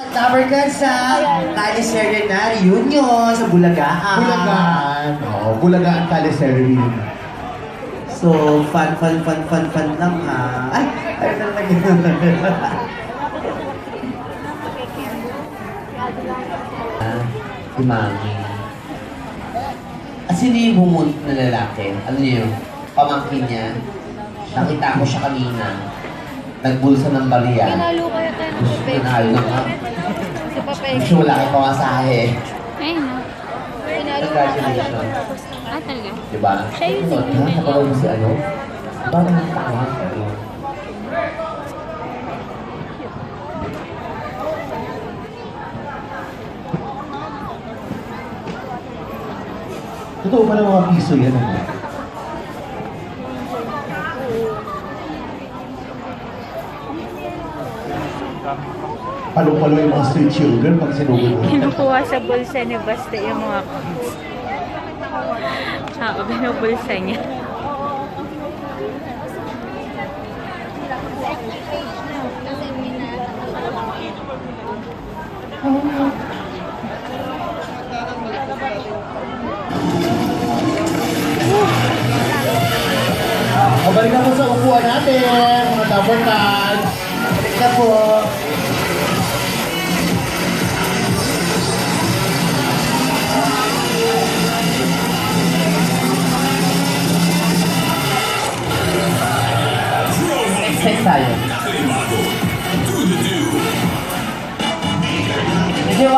Ka sa Caliseria na reunion sa Bulagaan. Bulagaan. Oo, Bulagaan Caliserie. So, fun, fun, fun, fun, fun lang ha. Ay, ay, talaga. Ah, si Mami. Ah, sino yung bumunot na lalaki? Ano niyo? Pamangkin niya. Nakita ko siya kanina. Nagbulsa ng bariya. Pinalo kayo tayo ng papel. Pinalo na Gusto wala kang pamasahe. Ayun no. Congratulations. Ah, talaga? Diba? Siya yun eh. ha? Mo si ano? Parang nakakawin ka. Totoo pala mga piso yan. Ano? Palong-palo yung mga street children pag sinugod mo. Kinukuha sa bulsa ni Basta yung mga coins. Oo, binubulsa niya. Mabalik na po sa upuan natin, Cats. Balik na po.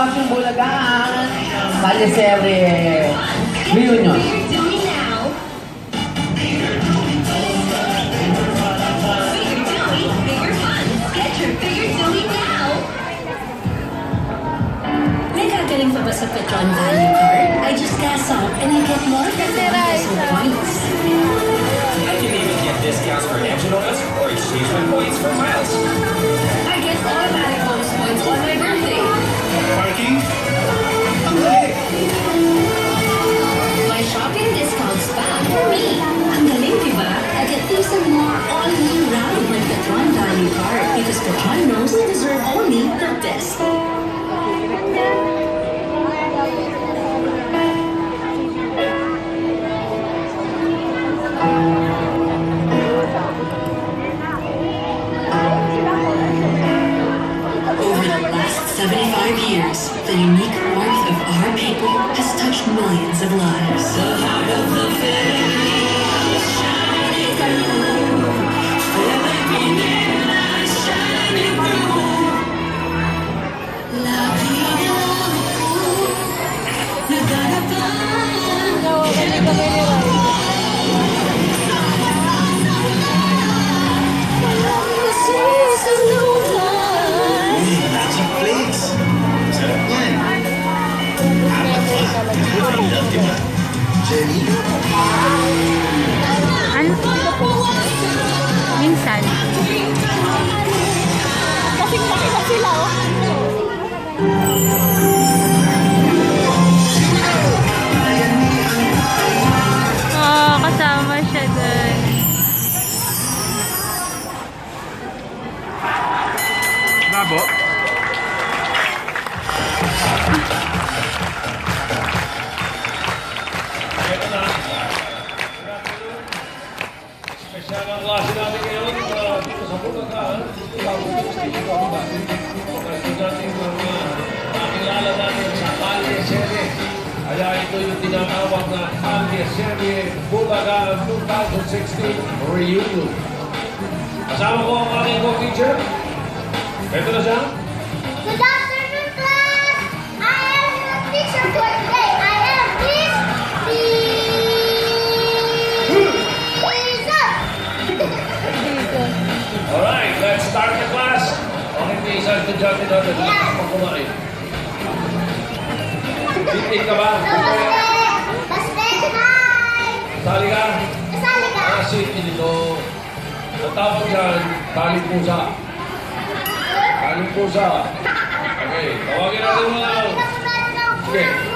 Hindi watching Bulagaan. Caliserie reunion. Nagagaling pa ba sa Petron Value Card? I just gas up and I get more than 50 points. I can even get discounts for engine or exchange my points for round with Value Card because knows deserve only the best. Over the last 75 years, the unique warmth of our people has touched millions of lives. The heart of the Philippines 老 Kaya ito yung tinatawag na Kalye Serie Bulacan 2016 Reunion. Kasama ko ang aking co-teacher. Ito na siya. Good Titig ka ba? Baste, hi! Sali ka? Kasali ka? Ah, safety nito. Ang tawag dyan, taling pusa. Taling pusa. Okay, tawagin natin mga... Pinasunod